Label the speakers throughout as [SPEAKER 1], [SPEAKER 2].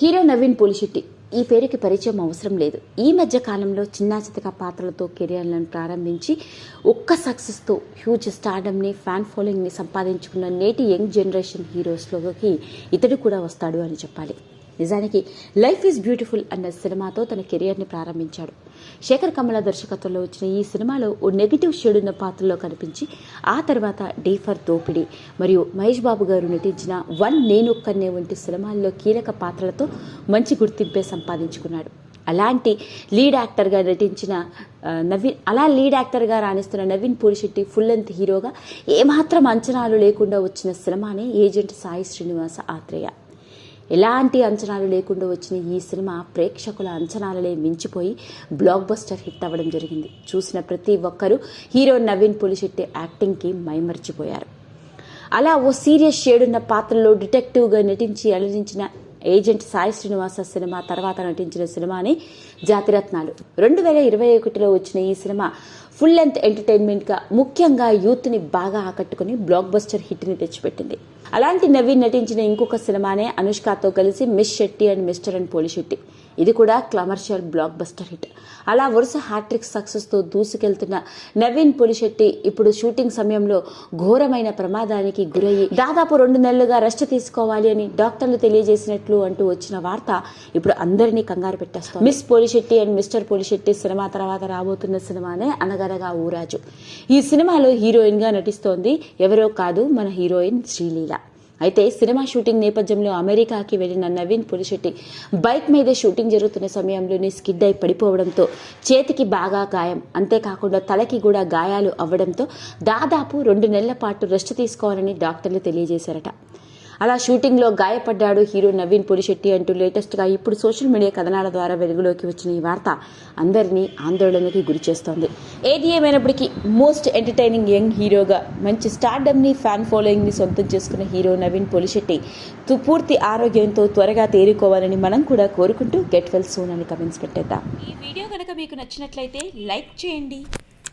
[SPEAKER 1] Hero Naveen Pulishetty ఈ పేరుకి పరిచయం అవసరం లేదు. ఈ మధ్య కాలంలో చిన్న చితక పాత్రలతో కెరియర్లను ప్రారంభించి ఒక్క సక్సెస్తో హ్యూజ్ స్టార్డమ్ని ఫ్యాన్ ఫాలోయింగ్ని సంపాదించుకున్న నేటి యంగ్ జనరేషన్ హీరోస్లోకి ఇతడు కూడా వస్తాడు అని చెప్పాలి. నిజానికి లైఫ్ ఈజ్ బ్యూటిఫుల్ అన్న సినిమాతో తన కెరియర్ని ప్రారంభించాడు. శేఖర్ కమల దర్శకత్వంలో వచ్చిన ఈ సినిమాలో ఓ నెగిటివ్ షేడ్ ఉన్న పాత్రలో కనిపించి ఆ తర్వాత డీఫర్ దోపిడి మరియు మహేష్ బాబు గారు నటించిన వన్ నేనొక్కనే వంటి సినిమాల్లో కీలక పాత్రలతో మంచి గుర్తింపే సంపాదించుకున్నాడు. అలాంటి లీడ్ యాక్టర్గా నటించిన నవీన్ అలా లీడ్ యాక్టర్గా రాణిస్తున్న నవీన్ పూరిశెట్టి ఫుల్ లెంత్ హీరోగా ఏమాత్రం అంచనాలు లేకుండా వచ్చిన సినిమానే ఏజెంట్ సాయి శ్రీనివాస ఆత్రేయ. ఎలాంటి అంచనాలు లేకుండా వచ్చిన ఈ సినిమా ప్రేక్షకుల అంచనాలనే మించిపోయి బ్లాక్ బస్టర్ హిట్ అవ్వడం జరిగింది. చూసిన ప్రతి ఒక్కరూ హీరో నవీన్ పులిశెట్టి యాక్టింగ్కి మైమర్చిపోయారు. అలా ఓ సీరియస్ షేడున్న పాత్రలో డిటెక్టివ్గా నటించి అలరించిన ఏజెంట్ సాయి శ్రీనివాస సినిమా తర్వాత నటించిన సినిమాని జాతిరత్నాలు. రెండు వేల ఇరవై ఒకటిలో వచ్చిన ఈ సినిమా ఫుల్ లెంత్ ఎంటర్టైన్మెంట్గా ముఖ్యంగా యూత్ని బాగా ఆకట్టుకుని బ్లాక్ బస్టర్ హిట్ని తెచ్చిపెట్టింది. అలాంటి నవీన్ నటించిన ఇంకొక సినిమానే అనుష్కతో కలిసి miss Shetty and mister and Polishetty ఇది కూడా కమర్షియల్ బ్లాక్ బస్టర్ హిట్ అలా వరుస హ్యాట్రిక్ సక్సెస్తో దూసుకెళ్తున్న నవీన్ పులిశెట్టి ఇప్పుడు షూటింగ్ సమయంలో ఘోరమైన ప్రమాదానికి గురయ్యి దాదాపు రెండు నెలలుగా రెస్ట్ తీసుకోవాలి అని డాక్టర్లు తెలియజేసినట్లు అంటూ వచ్చిన వార్త ఇప్పుడు అందరినీ కంగారు పెట్టేస్తాం miss Polishetty and mister Polishetty cinema తర్వాత రాబోతున్న సినిమానే అనగనగా ఊరాజు. ఈ సినిమాలో హీరోయిన్గా నటిస్తోంది ఎవరో కాదు మన హీరోయిన్ శ్రీలీల. అయితే సినిమా షూటింగ్ నేపథ్యంలో అమెరికాకి వెళ్ళిన నవీన్ పులిశెట్టి బైక్ మీదే షూటింగ్ జరుగుతున్న సమయంలోనే స్కిడ్ అయి పడిపోవడంతో చేతికి బాగా గాయం. అంతేకాకుండా తలకి కూడా గాయాలు అవ్వడంతో దాదాపు రెండు నెలల పాటు రెస్ట్ తీసుకోవాలని డాక్టర్లు తెలియజేశారట. అలా షూటింగ్లో గాయపడ్డాడు హీరో నవీన్ పులిశెట్టి అంటూ లేటెస్ట్గా ఇప్పుడు సోషల్ మీడియా కథనాల ద్వారా వెలుగులోకి వచ్చిన ఈ వార్త అందరినీ ఆందోళనకి గురి చేస్తోంది. ఏది ఏమైనప్పటికీ మోస్ట్ ఎంటర్టైనింగ్ యంగ్ హీరోగా మంచి స్టార్డమ్ని ఫ్యాన్ ఫాలోయింగ్ని సొంతం చేసుకున్న హీరో నవీన్ పులిశెట్టి తు- పూర్తి ఆరోగ్యంతో త్వరగా తేరుకోవాలని మనం కూడా కోరుకుంటూ గెట్ వెల్ సూన్ అని కమెంట్స్ పెట్టేద్దాం.
[SPEAKER 2] ఈ వీడియో కనుక మీకు నచ్చినట్లయితే లైక్ చేయండి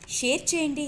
[SPEAKER 2] షేర్ చేయండి.